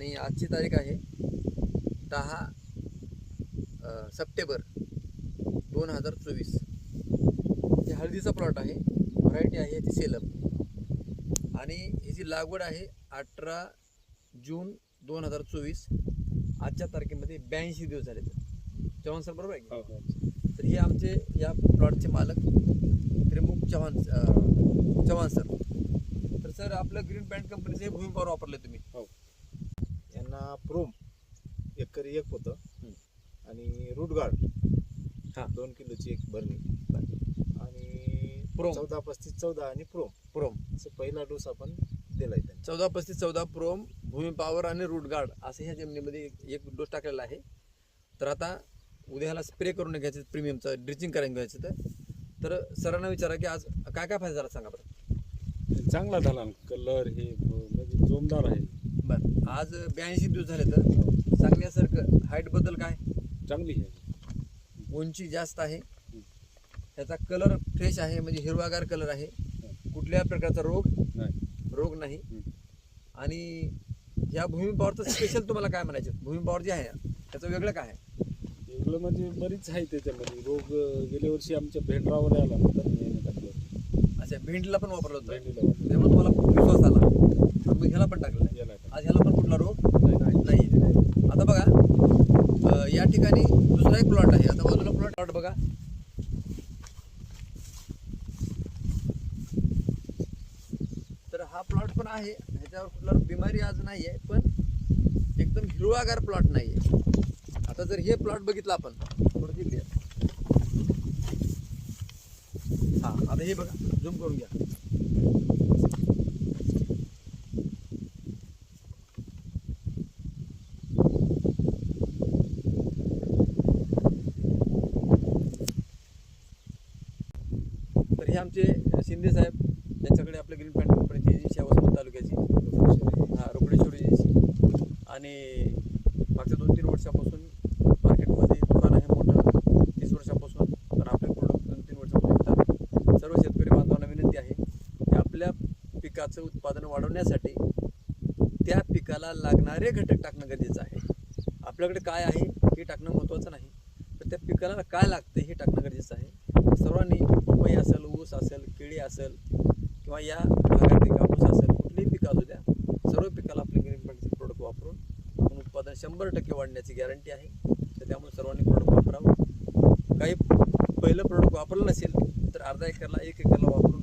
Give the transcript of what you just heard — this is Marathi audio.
आणि आजची तारीख आहे दहा सप्टेंबर दोन हजार चोवीस. हे हळदीचा प्लॉट आहे व्हरायटी आहे याची सेलम आणि ह्याची लागवड आहे अठरा जून दोन हजार चोवीस आजच्या तारखेमध्ये ब्याऐंशी दिवस झाले चव्हाण सर बरोबर आहे की? हो हो. तर हे आमचे या प्लॉटचे मालक त्रिमुख चव्हाण चव्हाण सर. तर सर आपलं ग्रीन पॅन्ट कंपनीचे हे भूमी पॉवर वापरले तुम्ही. हो. यांना प्रोम एकरी एक होतं. आणि रूट गार्ड हा. दोन किलोची एक भरणी आणि प्रोम. चौदा पस्तीस चौदा आणि प्रोम. प्रोम. असं पहिला डोस आपण दिलाय त्यांना. चौदा पस्तीस चौदा प्रोम भूमी पॉवर आणि रूट गार्ड असं ह्या जमिनीमध्ये एक- डोस टाकलेला आहे. तर आता उद्याला स्प्रे करून घ्यायचं प्रीमियमचं ड्रिचिंग करायला घ्यायचं तर. तर सरांना विचारा की आज काय काय फायदा झाला सांगा बरं. चांगला झाला कलर हे म्हणजे जोमदार आहे. बरं. आज ब्याऐंशी दिवस झाले तर सांगण्यासारखं हाईटबद्दल काय? चांगली आहे. उंची जास्त आहे. त्याचा कलर फ्रेश आहे म्हणजे हिरवागार कलर आहे. कुठल्या प्रकारचा रोग नाही. रोग नाही. हम्म. आणि या भूमी पॉवरचं स्पेशल तुम्हाला काय म्हणायचं? भूमी पॉवर जे आहे त्याचं वेगळं काय आहे? वेगळं म्हणजे बरीच आहे त्याच्यामध्ये. रोग अं, गेल्या वर्षी आमच्या भेंडरावर आला होता. मी अच्छा भेंडीला पण वापरलं होतं. भेंडीला वापरलं. त्यामुळे तुम्हाला विश्वास आला. मग ह्याला पण टाकलं याला टाकलं. आज ह्याला पण कुठला रोग नाही. नाही आता बघा अं, या बाजूला एक प्लॉट आहे. आता बाजूला प्लॉट प्लॉट बघा. तर हा प्लॉट पण आहे. ह्याच्यावर कुठला बिमारी आज नाही आहे पण एकदम हिरवागार प्लॉट नाही आहे आता जर हे प्लॉट बघितलं आपण थोडं तिथे. हा आता हे बघा. झूम करून घ्या. तर हे आमचे शिंदे साहेब यांच्याकडे आपल्या ग्रीन पॅन्ट कंपनीची एजन्सी आहे वसमत तालुक्याची हा रोकडेश्वरी एजन्सी आणि मागच्या दोन तीन वर्षापासून मार्केटमध्ये दुकान आहे मोठं. तीस वर्षापासून तर आपले प्रोडक्ट दोन तीन वर्षापासून विकतात सर्व शेतकरी बांधवांना विनंती आहे की आपल्या पिकाचं उत्पादन वाढवण्यासाठी त्या पिकाला लागणारे घटक टाकणं गरजेचं आहे. आपल्याकडे काय आहे हे टाकणं महत्त्वाचं नाही. तर त्या पिकाला काय लागतं हे टाकणं गरजेचं आहे सर्वांनी पपई असेल ऊस असेल केळी असेल किंवा या भागातील कापूस असेल कुठलीही पिकं असू द्या सर्व पिकाला आपले ग्रीन बँकचे प्रोडक्ट वापरून आपण उत्पादन शंभर टक्के वाढण्याची गॅरंटी आहे. तर त्यामुळे सर्वांनी प्रोडक्ट वापरावं. काही पहिलं प्रोडक्ट वापरलं नसेल तर अर्धा एकरला एक एकरला वापरून